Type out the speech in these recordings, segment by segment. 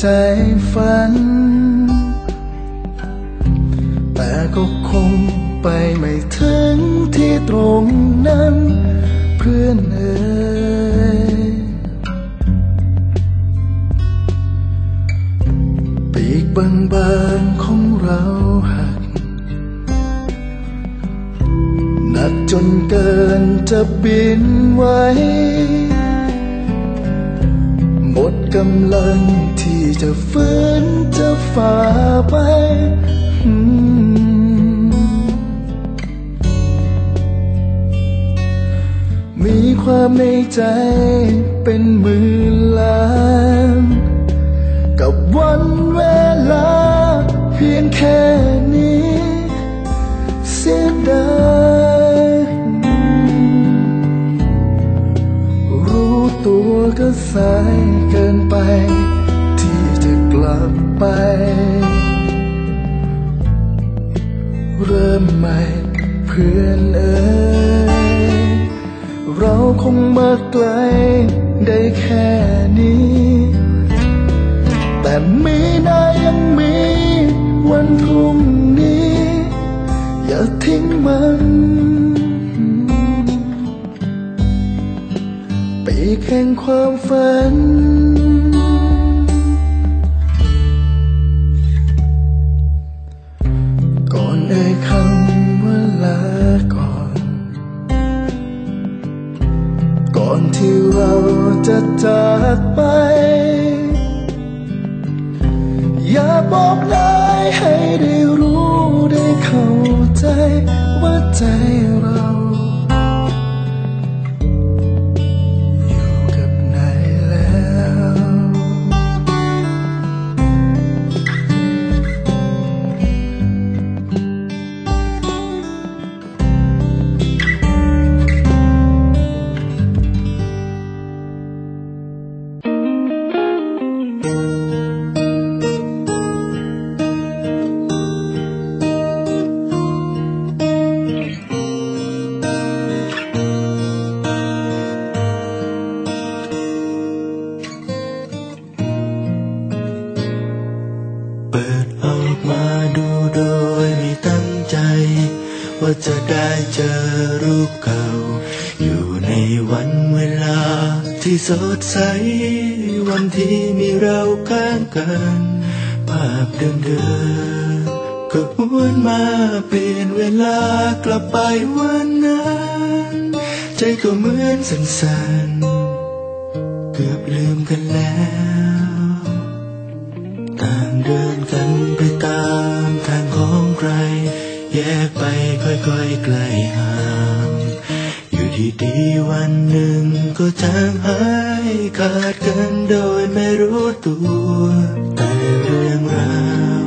ใจฝัน แต่ก็คงไปไม่ถึงที่ตรงนั้น เพื่อนเอ๋ยปีกบางๆของเราหักหนักจนเกินจะบินไวหมด กำลังที่จะฝืนจะฝ่าไป มีความในใจเป็นหมื่นล้าน กับวันเวลาเพียงแค่ สายเกินไป ที่จะกลับไป เริ่มใหม่เพื่อนเอ๋ยเราคงมาไกลได้แค่นี้ แต่มีนายังมีวันพรุ่งนี้ อย่าทิ้งมัน ปีกแห่งความฝัน ก่อนเอ่ยคำว่าลาก่อน ก่อนที่เราจะจากไป อย่าบอกเลยให้ได้รู้ได้เข้าใจว่าใจ ว่าจะได้เจอรูปเก่า อยู่ในวันเวลาที่สดใส วันที่มีเราข้างกัน ภาพเดิมๆก็หวนมาเปลี่ยนเวลากลับไปวันนั้นใจก็เหมือนสั่นๆเกือบลืมกันแล้วต่างเดินกันไปตามทางของใคร แยกไปค่อยๆไกลห่างอยู่ที่ดีวันหนึ่งก็จางหายขาดกันโดยไม่รู้ตัว แต่เรื่องราว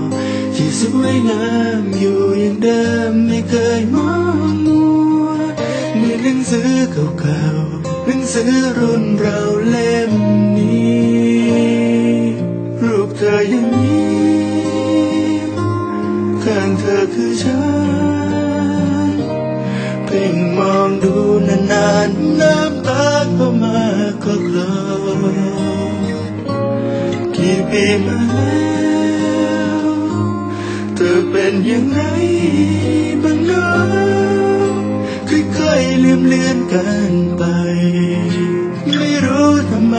ที่สวยงามอยู่อย่างเดิมไม่เคยมองมัวเหมือนหนังสือเก่าๆหนังสือรุ่นเราเล่มนี้ รูปเธอยังมี มองดูนานๆน้ำตาก็มาก็คลอกี่ปีมาแล้วเธอเป็นอย่างไรบ้างเนาะค่อยๆลืมเลือนกันไป ไม่รู้ทำไม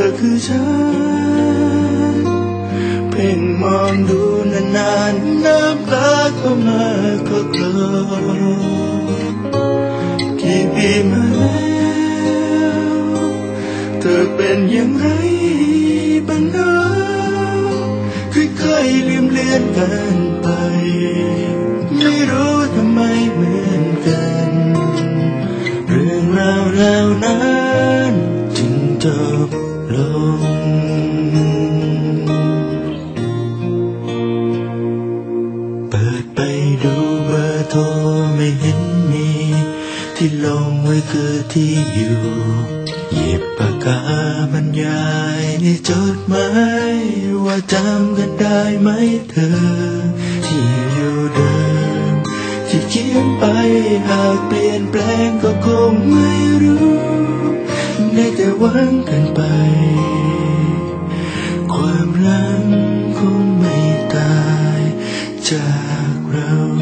อคือฉัน เพ่งมองดูนานๆน้ำตาก็มาก็กลอกี่ปีมาแล้วเธอเป็นย่างไรบ้างเนาะลืมเลือนกันไป จดหมายว่าจำกันได้ไหมเธอ ที่อยู่เดิมที่เขียนไปหากเปลี่ยนแปลงก็คงไม่รู้ได้แต่หวังกันไป ความรักคงไม่ตายจากเรา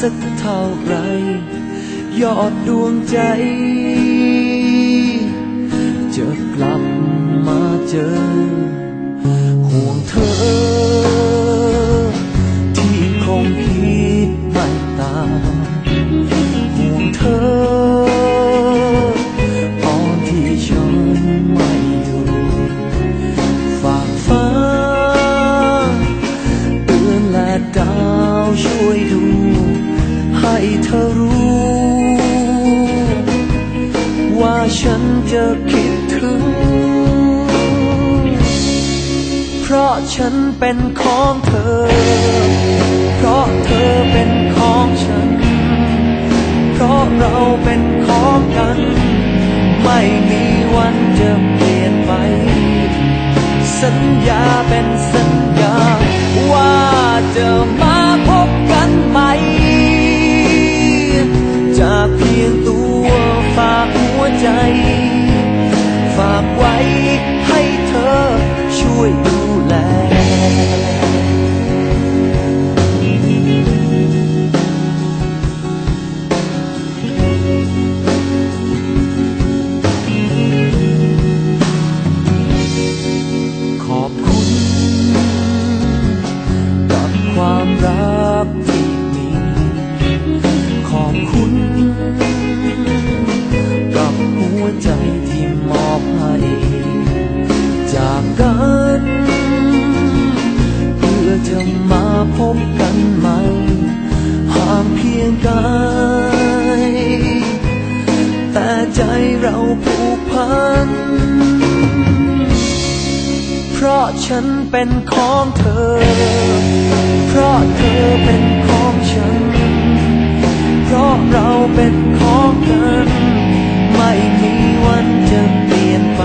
สักเท่าไหรยอดดวงใจ จะกลับมาเจอ ห่วงเธอ นเป็นของเธอ เพราะเธอเป็นของฉัน เพราะเราเป็นของกัน ไม่มีวันจะเปลี่ยนไป สัญญาเป็นสั พบกันใหม่ห่างเพียงกายแต่ใจเราผูกพัน เพราะฉันเป็นของเธอ เพราะเธอเป็นของฉัน เพราะเราเป็นของกัน ไม่มีวันจะเปลี่ยนไป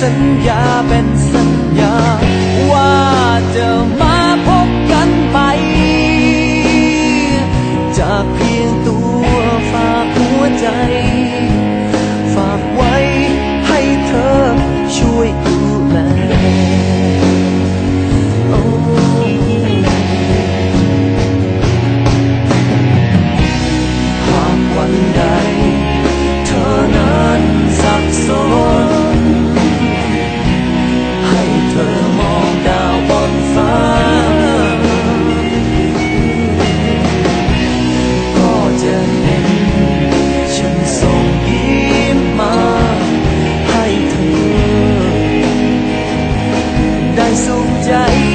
สัญญาเป็น ได้สุขใจ